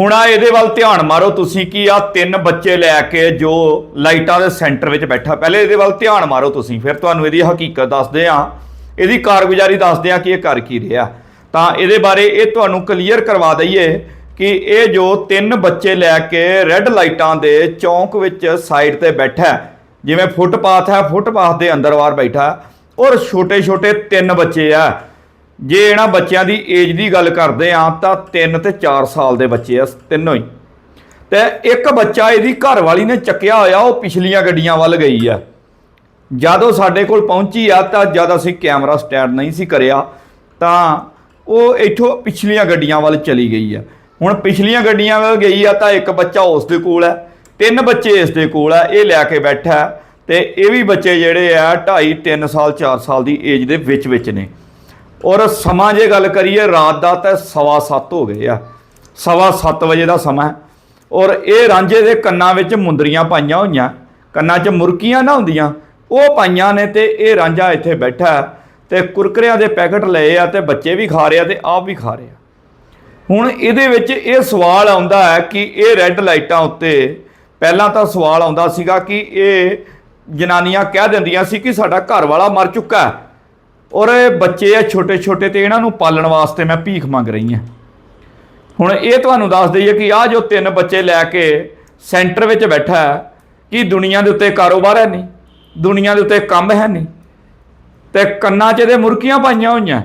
ਹੁਣ ਆ ਇਹਦੇ ਵੱਲ ਧਿਆਨ ਮਾਰੋ ਤੁਸੀਂ ਕਿ ਆ ਤਿੰਨ ਬੱਚੇ ਲੈ ਕੇ ਜੋ ਲਾਈਟਾਂ ਦੇ ਸੈਂਟਰ ਵਿੱਚ ਬੈਠਾ ਪਹਿਲੇ ਇਹਦੇ ਵੱਲ ਧਿਆਨ ਮਾਰੋ ਤੁਸੀਂ ਫਿਰ ਤੁਹਾਨੂੰ ਇਹਦੀ ਹਕੀਕਤ ਦੱਸਦੇ ਆ ਇਹਦੀ ਕਾਰਗੁਜ਼ਾਰੀ ਦੱਸਦੇ ਆ ਕਿ ਇਹ ਕਰ ਕੀ ਰਿਹਾ। ਤਾਂ ਇਹਦੇ ਬਾਰੇ ਇਹ ਤੁਹਾਨੂੰ ਕਲੀਅਰ ਕਰਵਾ ਦਈਏ ਕਿ ਇਹ ਜੋ ਤਿੰਨ ਬੱਚੇ ਲੈ ਕੇ ਰੈੱਡ ਲਾਈਟਾਂ ਦੇ ਚੌਂਕ ਵਿੱਚ ਸਾਈਡ ਤੇ ਬੈਠਾ ਹੈ, ਜਿਵੇਂ ਫੁੱਟਪਾਥ ਹੈ ਫੁੱਟਪਾਥ ਦੇ ਅੰਦਰ ਬਾਹਰ ਬੈਠਾ ਔਰ ਛੋਟੇ ਛੋਟੇ ਤਿੰਨ ਬੱਚੇ ਆ। ਜੇ ਇਹਨਾਂ ਬੱਚਿਆਂ ਦੀ ਏਜ ਦੀ ਗੱਲ ਕਰਦੇ ਆ ਤਾਂ 3 ਤੇ 4 ਸਾਲ ਦੇ ਬੱਚੇ ਆ, ਤਿੰਨੋਂ ਹੀ। ਤੇ ਇੱਕ ਬੱਚਾ ਇਹਦੀ ਘਰ ਵਾਲੀ ਨੇ ਚੱਕਿਆ ਹੋਇਆ, ਉਹ ਪਿਛਲੀਆਂ ਗੱਡੀਆਂ ਵੱਲ ਗਈ ਆ। ਜਦੋਂ ਸਾਡੇ ਕੋਲ ਪਹੁੰਚੀ ਆ ਤਾਂ ਜਦ ਅਸੀਂ ਕੈਮਰਾ ਸਟੈਂਡ ਨਹੀਂ ਸੀ ਕਰਿਆ, ਤਾਂ ਉਹ ਇੱਥੋਂ ਪਿਛਲੀਆਂ ਗੱਡੀਆਂ ਵੱਲ ਚਲੀ ਗਈ ਆ। ਹੁਣ ਪਿਛਲੀਆਂ ਗੱਡੀਆਂ ਵੱਲ ਗਈ ਆ ਤਾਂ ਇੱਕ ਬੱਚਾ ਉਸ ਦੇ ਕੋਲ ਹੈ ਤਿੰਨ ਬੱਚੇ ਇਸ ਦੇ ਕੋਲ ਆ, ਇਹ ਲੈ ਕੇ ਬੈਠਾ। ਹੈ ਤੇ ਇਹ ਵੀ ਬੱਚੇ ਜਿਹੜੇ ਆ 2.5 3 ਸਾਲ 4 ਸਾਲ ਦੀ ਏਜ ਦੇ ਵਿੱਚ ਵਿੱਚ ਨੇ। ਔਰ ਸਮਾਂ ਜੇ ਗੱਲ ਕਰੀਏ, ਰਾਤ ਦਾ ਤਾਂ ਸਵਾ ਸੱਤ ਹੋ ਗਏ ਆ। ਸਵਾ ਸੱਤ ਵਜੇ ਦਾ ਸਮਾਂ ਹੈ। ਔਰ ਇਹ ਰਾਂਝੇ ਦੇ ਕੰਨਾਂ ਵਿੱਚ ਮੁੰਦਰੀਆਂ ਪਾਈਆਂ ਹੋਈਆਂ। ਕੰਨਾਂ 'ਚ ਮੁਰਕੀਆਂ ਨਾ ਹੁੰਦੀਆਂ। ਉਹ ਪਾਈਆਂ ਨੇ ਤੇ ਇਹ ਰਾਂਝਾ ਇੱਥੇ ਬੈਠਾ ਹੈ ਤੇ ਕੁਰਕਰਿਆਂ ਦੇ ਪੈਕਟ ਲਏ ਆ ਤੇ ਬੱਚੇ ਵੀ ਖਾ ਰਹੇ ਆ ਤੇ ਆਪ ਵੀ ਖਾ ਰਹੇ। ਆ ਹੁਣ ਇਹਦੇ ਵਿੱਚ ਇਹ ਸਵਾਲ ਆਉਂਦਾ ਹੈ ਕਿ ਇਹ ਰੈੱਡ ਲਾਈਟਾਂ ਉੱਤੇ ਪਹਿਲਾਂ ਤਾਂ ਸਵਾਲ ਆਉਂਦਾ ਸੀਗਾ ਕਿ ਇਹ ਜਨਾਨੀਆਂ ਕਹਿ ਦਿੰਦੀਆਂ ਸੀ ਕਿ ਸਾਡਾ ਘਰ ਵਾਲਾ ਮਰ ਚੁੱਕਾ ਹੈ। ਔਰ ਇਹ ਬੱਚੇ ਆ ਛੋਟੇ ਛੋਟੇ ਤੇ ਇਹਨਾਂ ਨੂੰ ਪਾਲਣ ਵਾਸਤੇ ਮੈਂ ਭੀਖ ਮੰਗ ਰਹੀ ਹਾਂ। ਹੁਣ ਇਹ ਤੁਹਾਨੂੰ ਦੱਸ ਦਈਏ ਕਿ ਆਹ ਜੋ ਤਿੰਨ ਬੱਚੇ ਲੈ ਕੇ ਸੈਂਟਰ ਵਿੱਚ ਬੈਠਾ ਕਿ ਦੁਨੀਆ ਦੇ ਉੱਤੇ ਕਾਰੋਬਾਰ ਹੈ ਨਹੀਂ? ਦੁਨੀਆ ਦੇ ਉੱਤੇ ਕੰਮ ਹੈ ਨਹੀਂ? ਤੇ ਕੰਨਾਂ 'ਚ ਇਹਦੇ ਮੁਰਕੀਆਂ ਪਾਈਆਂ ਹੋਈਆਂ।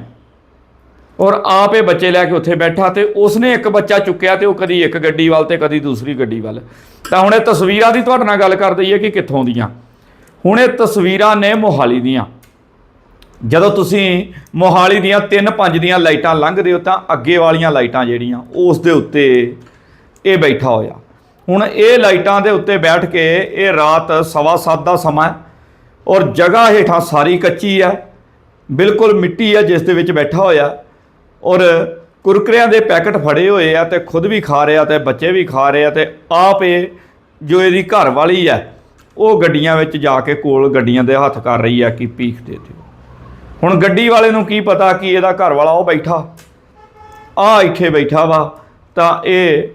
ਔਰ ਆਪ ਇਹ ਬੱਚੇ ਲੈ ਕੇ ਉੱਥੇ ਬੈਠਾ ਤੇ ਉਸਨੇ ਇੱਕ ਬੱਚਾ ਚੁੱਕਿਆ ਤੇ ਉਹ ਕਦੀ ਇੱਕ ਗੱਡੀ ਵੱਲ ਤੇ ਕਦੀ ਦੂਸਰੀ ਗੱਡੀ ਵੱਲ। ਤਾਂ ਹੁਣ ਇਹ ਤਸਵੀਰਾਂ ਦੀ ਤੁਹਾਡੇ ਨਾਲ ਗੱਲ ਕਰ ਦਈਏ ਕਿ ਕਿੱਥੋਂ ਦੀਆਂ। ਹੁਣ ਇਹ ਤਸਵੀਰਾਂ ਨੇ ਮੋਹਾਲੀ ਦੀਆਂ। ਜਦੋਂ ਤੁਸੀਂ ਮੋਹਾਲੀ ਦੀਆਂ 3-5 ਦੀਆਂ ਲਾਈਟਾਂ ਲੰਘਦੇ ਹੋ ਤਾਂ ਅੱਗੇ ਵਾਲੀਆਂ ਲਾਈਟਾਂ ਜਿਹੜੀਆਂ, ਉਸ ਦੇ ਉੱਤੇ ਇਹ ਬੈਠਾ ਹੋਇਆ। ਹੁਣ ਇਹ ਲਾਈਟਾਂ ਦੇ ਉੱਤੇ ਬੈਠ ਕੇ ਇਹ ਰਾਤ ਸਵਾ ਸੱਤ ਦਾ ਸਮਾਂ ਔਰ ਜਗ੍ਹਾ ਹੇਠਾਂ ਸਾਰੀ ਕੱਚੀ ਹੈ, ਬਿਲਕੁਲ ਮਿੱਟੀ ਹੈ ਜਿਸ ਦੇ ਵਿੱਚ ਬੈਠਾ ਹੋਇਆ। ਔਰ ਕੁਰਕਰਿਆਂ ਦੇ ਪੈਕਟ ਫੜੇ ਹੋਏ ਆ ਤੇ ਖੁਦ ਵੀ ਖਾ ਰਿਹਾ ਤੇ ਬੱਚੇ ਵੀ ਖਾ ਰਹੇ ਆ ਤੇ ਆਪ ਇਹ ਜੋ ਇਹਦੀ ਘਰ ਵਾਲੀ ਹੈ, ਉਹ ਗੱਡੀਆਂ ਵਿੱਚ ਜਾ ਕੇ ਕੋਲ ਗੱਡੀਆਂ ਦੇ ਹੱਥ ਕਰ ਰਹੀ ਆ ਕਿ ਭੀਖ ਦੇ ਦਿਓ। ਹੁਣ ਗੱਡੀ ਵਾਲੇ ਨੂੰ ਕੀ ਪਤਾ ਕਿ ਇਹਦਾ ਘਰ ਵਾਲਾ ਉਹ ਬੈਠਾ? ਆ ਇੱਥੇ ਬੈਠਾ ਵਾ, ਤਾਂ ਇਹ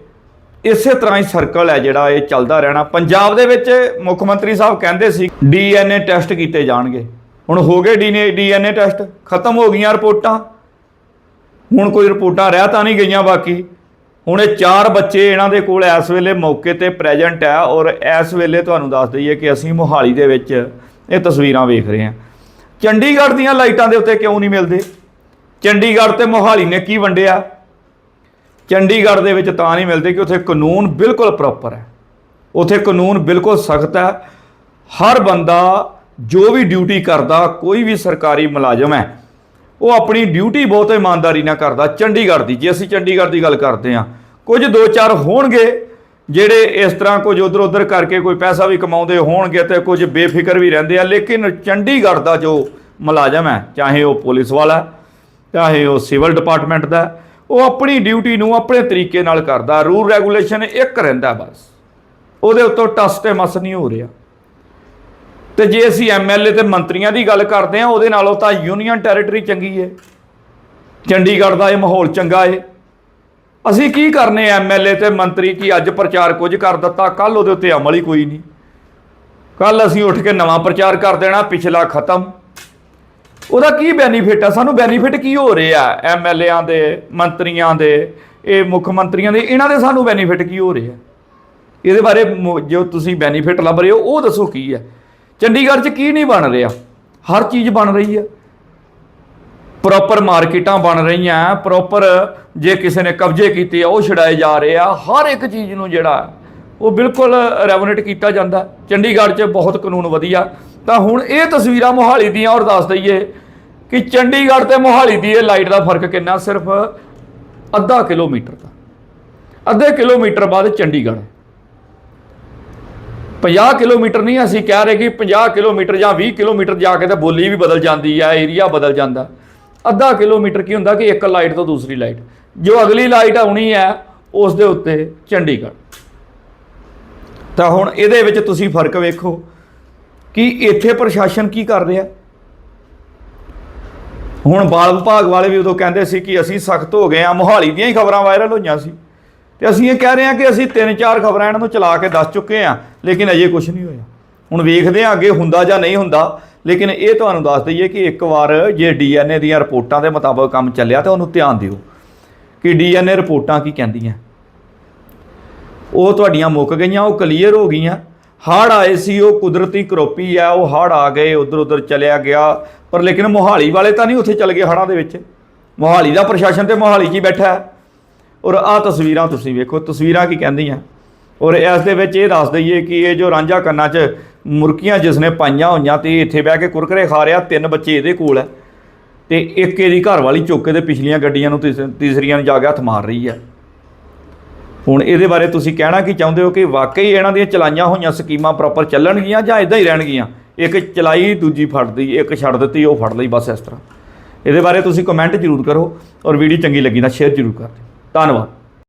ਇਸੇ ਤਰ੍ਹਾਂ ਹੀ ਸਰਕਲ ਹੈ ਜਿਹੜਾ ਇਹ ਚੱਲਦਾ ਰਹਿਣਾ। ਪੰਜਾਬ ਦੇ ਵਿੱਚ ਮੁੱਖ ਮੰਤਰੀ ਸਾਹਿਬ ਕਹਿੰਦੇ ਸੀ ਡੀਐਨਏ ਟੈਸਟ ਕੀਤੇ ਜਾਣਗੇ। ਹੁਣ ਹੋ ਗਏ ਡੀਐਨਏ ਟੈਸਟ ਖਤਮ ਹੋ ਗਈਆਂ ਰਿਪੋਰਟਾਂ। ਹੁਣ ਕੋਈ ਰਿਪੋਰਟਾਂ ਰਹਿ ਤਾਂ ਨਹੀਂ ਗਈਆਂ ਬਾਕੀ। ਹੁਣ ਇਹ ਚਾਰ ਬੱਚੇ ਇਹਨਾਂ ਦੇ ਕੋਲ ਇਸ ਵੇਲੇ ਮੌਕੇ ਤੇ ਪ੍ਰੈਜ਼ੈਂਟ ਹੈ ਔਰ ਇਸ ਵੇਲੇ ਤੁਹਾਨੂੰ ਦੱਸ ਦਈਏ ਕਿ ਅਸੀਂ ਮੋਹਾਲੀ ਦੇ ਵਿੱਚ ਇਹ ਤਸਵੀਰਾਂ ਵੇਖ ਰਹੇ ਹਾਂ। ਚੰਡੀਗੜ੍ਹ ਦੀਆਂ ਲਾਈਟਾਂ ਦੇ ਉੱਤੇ ਕਿਉਂ ਨਹੀਂ ਮਿਲਦੇ? ਚੰਡੀਗੜ੍ਹ ਤੇ ਮੋਹਾਲੀ ਨੇ ਕੀ ਵੰਡਿਆ? ਚੰਡੀਗੜ੍ਹ ਦੇ ਵਿੱਚ ਤਾਂ ਨਹੀਂ ਮਿਲਦੇ ਕਿ ਉੱਥੇ ਕਾਨੂੰਨ ਬਿਲਕੁਲ ਪ੍ਰੋਪਰ ਹੈ। ਉੱਥੇ ਕਾਨੂੰਨ ਬਿਲਕੁਲ ਸਖਤ ਹੈ। ਹਰ ਬੰਦਾ ਜੋ ਵੀ ਡਿਊਟੀ ਕਰਦਾ, ਕੋਈ ਵੀ ਸਰਕਾਰੀ ਮੁਲਾਜ਼ਮ ਹੈ, ਉਹ ਆਪਣੀ ਡਿਊਟੀ ਬਹੁਤ ਇਮਾਨਦਾਰੀ ਨਾਲ ਕਰਦਾ। ਚੰਡੀਗੜ੍ਹ ਦੀ, ਜੇ ਅਸੀਂ ਚੰਡੀਗੜ੍ਹ ਦੀ ਗੱਲ ਕਰਦੇ ਹਾਂ, ਕੁਝ ਦੋ ਚਾਰ ਹੋਣਗੇ ਜਿਹੜੇ ਇਸ ਤਰ੍ਹਾਂ ਕੁਝ ਉਧਰ ਉਧਰ ਕਰਕੇ ਕੋਈ ਪੈਸਾ ਵੀ ਕਮਾਉਂਦੇ ਹੋਣਗੇ ਤੇ ਕੁਝ ਬੇਫਿਕਰ ਵੀ ਰਹਿੰਦੇ ਆ, ਲੇਕਿਨ ਚੰਡੀਗੜ੍ਹ ਦਾ ਜੋ ਮੁਲਾਜ਼ਮ ਹੈ, ਚਾਹੇ ਉਹ ਪੁਲਿਸ ਵਾਲਾ ਚਾਹੇ ਉਹ ਸਿਵਲ ਡਿਪਾਰਟਮੈਂਟ ਦਾ ਉਹ ਆਪਣੀ ਡਿਊਟੀ ਨੂੰ ਆਪਣੇ ਤਰੀਕੇ ਨਾਲ ਕਰਦਾ, ਰੂਲ ਰੈਗੂਲੇਸ਼ਨ ਇੱਕ ਰਹਿੰਦਾ ਬਸ। ਉਹਦੇ ਉੱਤੋਂ ਟਸ ਤੇ ਮਸ ਨਹੀਂ ਹੋ ਰਿਹਾ। ਤੇ ਜੇ ਅਸੀਂ ਐਮਐਲਏ ਤੇ ਮੰਤਰੀਆਂ ਦੀ ਗੱਲ ਕਰਦੇ ਹਾਂ, ਉਹਦੇ ਨਾਲੋਂ ਤਾਂ ਯੂਨੀਅਨ ਟੈਰੀਟਰੀ ਚੰਗੀ ਹੈ। ਚੰਡੀਗੜ੍ਹ ਦਾ ਇਹ ਮਾਹੌਲ ਚੰਗਾ ਹੈ। ਅਸੀਂ ਕੀ ਕਰਨੇ ਐਮਐਲਏ ਤੇ ਮੰਤਰੀ ਕੀ ਅੱਜ ਪ੍ਰਚਾਰ ਕੁਝ ਕਰ ਦਿੱਤਾ? ਕੱਲ ਉਹਦੇ ਉੱਤੇ ਅਮਲ ਹੀ ਕੋਈ ਨਹੀਂ। ਕੱਲ ਅਸੀਂ ਉੱਠ ਕੇ ਨਵਾਂ ਪ੍ਰਚਾਰ ਕਰ ਦੇਣਾ, ਪਿਛਲਾ ਖਤਮ। ਉਹਦਾ ਕੀ ਬੈਨੀਫਿਟ ਆ? ਸਾਨੂੰ ਬੈਨੀਫਿਟ ਕੀ ਹੋ ਰਿਹਾ ਐਮਐਲਏਆਂ ਦੇ, ਮੰਤਰੀਆਂ ਦੇ, ਇਹ ਮੁੱਖ ਮੰਤਰੀਆਂ ਦੇ? ਇਹਨਾਂ ਦੇ ਸਾਨੂੰ ਬੈਨੀਫਿਟ ਕੀ ਹੋ ਰਿਹਾ? ਇਹਦੇ ਬਾਰੇ ਮੁ- ਜੋ ਤੁਸੀਂ ਬੈਨੀਫਿਟ ਲੱਭ ਰਹੇ ਹੋ, ਉਹ ਦੱਸੋ ਕੀ ਹੈ ਚੰਡੀਗੜ੍ਹ 'ਚ ਕੀ ਨਹੀਂ ਬਣ ਰਿਹਾ? ਹਰ ਚੀਜ਼ ਬਣ ਰਹੀ ਹੈ ਪ੍ਰੋਪਰ ਮਾਰਕੀਟਾਂ ਬਣ ਰਹੀਆਂ ਪ੍ਰੋਪਰ ਜੇ ਕਿਸੇ ਨੇ ਕਬਜ਼ੇ ਕੀਤੇ ਆ, ਉਹ ਛਡਾਏ ਜਾ ਰਹੇ ਆ, ਹਰ ਇੱਕ ਚੀਜ਼ ਨੂੰ ਜਿਹੜਾ ਉਹ ਬਿਲਕੁਲ ਰੈਗੂਲੇਟ ਕੀਤਾ ਜਾਂਦਾ। ਚੰਡੀਗੜ੍ਹ 'ਚ ਬਹੁਤ ਕਾਨੂੰਨ ਵਧੀਆ। ਤਾਂ ਹੁਣ ਇਹ ਤਸਵੀਰਾਂ ਮੋਹਾਲੀ ਦੀਆਂ ਔਰ ਦੱਸ ਦਈਏ ਕਿ ਚੰਡੀਗੜ੍ਹ ਤੇ ਮੋਹਾਲੀ ਦੀ ਇਹ ਲਾਈਟ ਦਾ ਫ਼ਰਕ ਕਿੰਨਾ? ਸਿਰਫ ਅੱਧਾ ਕਿਲੋਮੀਟਰ ਦਾ। ਅੱਧੇ ਕਿਲੋਮੀਟਰ ਬਾਅਦ ਚੰਡੀਗੜ੍ਹ। 50 ਕਿਲੋਮੀਟਰ ਨਹੀਂ, ਅਸੀਂ ਕਹਿ ਰਹੇ ਕਿ 50 ਕਿਲੋਮੀਟਰ ਜਾਂ 20 ਕਿਲੋਮੀਟਰ ਜਾ ਕੇ ਤਾਂ ਬੋਲੀ ਵੀ ਬਦਲ ਜਾਂਦੀ ਹੈ ਏਰੀਆ ਬਦਲ ਜਾਂਦਾ। ਅੱਧਾ ਕਿਲੋਮੀਟਰ ਕੀ ਹੁੰਦਾ ਕਿ ਇੱਕ ਲਾਈਟ ਤੋਂ ਦੂਸਰੀ ਲਾਈਟ। ਜੋ ਅਗਲੀ ਲਾਈਟ ਆਉਣੀ ਹੈ, ਉਸ ਦੇ ਉੱਤੇ ਚੰਡੀਗੜ੍ਹ। ਤਾਂ ਹੁਣ ਇਹਦੇ ਵਿੱਚ ਤੁਸੀਂ ਫ਼ਰਕ ਵੇਖੋ ਕਿ ਇੱਥੇ ਪ੍ਰਸ਼ਾਸਨ ਕੀ ਕਰ ਰਿਹਾ। ਹੁਣ ਬਾਲ ਵਿਭਾਗ ਵਾਲੇ ਵੀ ਉਦੋਂ ਕਹਿੰਦੇ ਸੀ ਕਿ ਅਸੀਂ ਸਖਤ ਹੋ ਗਏ ਆ ਮੋਹਾਲੀ ਦੀਆਂ ਹੀ ਖਬਰਾਂ ਵਾਇਰਲ ਹੋਈਆਂ ਸੀ। ਤੇ ਅਸੀਂ ਇਹ ਕਹਿ ਰਹੇ ਹਾਂ ਕਿ ਅਸੀਂ ਤਿੰਨ ਚਾਰ ਖਬਰਾਂ ਇਹਨਾਂ ਨੂੰ ਚਲਾ ਕੇ ਦੱਸ ਚੁੱਕੇ ਹਾਂ, ਲੇਕਿਨ ਅਜੇ ਕੁਝ ਨਹੀਂ ਹੋਇਆ। ਹੁਣ ਵੇਖਦੇ ਹਾਂ ਅੱਗੇ ਹੁੰਦਾ ਜਾਂ ਨਹੀਂ ਹੁੰਦਾ, ਲੇਕਿਨ ਇਹ ਤੁਹਾਨੂੰ ਦੱਸ ਦਈਏ ਕਿ ਇੱਕ ਵਾਰ ਜੇ ਡੀਐਨਏ ਦੀਆਂ ਰਿਪੋਰਟਾਂ ਦੇ ਮੁਤਾਬਕ ਕੰਮ ਚੱਲਿਆ ਤਾਂ ਉਹਨੂੰ ਧਿਆਨ ਦਿਓ ਕਿ ਡੀਐਨਏ ਰਿਪੋਰਟਾਂ ਕੀ ਕਹਿੰਦੀਆਂ। ਉਹ ਤੁਹਾਡੀਆਂ ਮੁੱਕ ਗਈਆਂ, ਉਹ ਕਲੀਅਰ ਹੋ ਗਈਆਂ। ਹੜ੍ਹ ਆਏ ਸੀ, ਉਹ ਕੁਦਰਤੀ ਕਰੋਪੀ ਆ, ਉਹ ਹੜ੍ਹ ਆ ਗਏ ਉਧਰ ਉਧਰ ਚਲਿਆ ਗਿਆ। ਪਰ ਲੇਕਿਨ ਮੋਹਾਲੀ ਵਾਲੇ ਤਾਂ ਨਹੀਂ ਉੱਥੇ ਚਲ ਗਏ ਹੜ੍ਹਾਂ ਦੇ ਵਿੱਚ। ਮੋਹਾਲੀ ਦਾ ਪ੍ਰਸ਼ਾਸਨ ਤੇ ਮੋਹਾਲੀ 'ਚ ਹੀ ਬੈਠਾ ਹੈ। ਔਰ ਆਹ ਤਸਵੀਰਾਂ ਤੁਸੀਂ ਵੇਖੋ, ਤਸਵੀਰਾਂ ਕੀ ਕਹਿੰਦੀਆਂ। ਔਰ ਇਸ ਦੇ ਵਿੱਚ ਇਹ ਦੱਸ ਦਈਏ ਕਿ ਇਹ ਜੋ ਰਾਂਝਾ ਕੰਨਾਂ 'ਚ ਮੁਰਕੀਆਂ ਜਿਸਨੇ ਪਾਈਆਂ ਹੋਈਆਂ ਤੇ ਇੱਥੇ ਬਹਿ ਕੇ ਕੁਰਕਰੇ ਖਾ ਰਿਹਾ, ਤਿੰਨ ਬੱਚੇ ਇਹਦੇ ਕੋਲ ਹੈ। ਤੇ ਇੱਕ ਇਹਦੀ ਘਰ ਵਾਲੀ ਚੁੱਕ ਤੇ ਪਿਛਲੀਆਂ ਗੱਡੀਆਂ ਨੂੰ ਤੀਸ- ਤੀਸਰੀਆਂ ਨੂੰ ਜਾ ਕੇ ਹੱਥ ਮਾਰ ਰਹੀ ਹੈ। ਹੁਣ ਇਹਦੇ ਬਾਰੇ ਤੁਸੀਂ ਕਹਿਣਾ ਕੀ ਚਾਹੁੰਦੇ ਹੋ ਕਿ ਵਾਕਈ ਇਹਨਾਂ ਦੀਆਂ ਚਲਾਈਆਂ ਹੋਈਆਂ ਸਕੀਮਾਂ ਪ੍ਰੋਪਰ ਚੱਲਣਗੀਆਂ ਜਾਂ ਇਦਾਂ ਹੀ ਰਹਿਣਗੀਆਂ? ਇੱਕ ਚਲਾਈ ਦੂਜੀ ਫੜਦੀ ਇੱਕ ਛੱਡ ਦਿੱਤੀ, ਉਹ ਫੜ ਲਈ ਬਸ ਇਸ ਤਰ੍ਹਾਂ। ਇਹਦੇ ਬਾਰੇ ਤੁਸੀਂ ਕਮੈਂਟ ਜ਼ਰੂਰ ਕਰੋ ਔਰ ਵੀਡੀਓ ਚੰਗੀ ਲੱਗੀ ਤਾਂ ਸ਼ੇਅਰ ਜ਼ਰੂਰ ਕਰ ਦਿਓ। ਧੰਨਵਾਦ।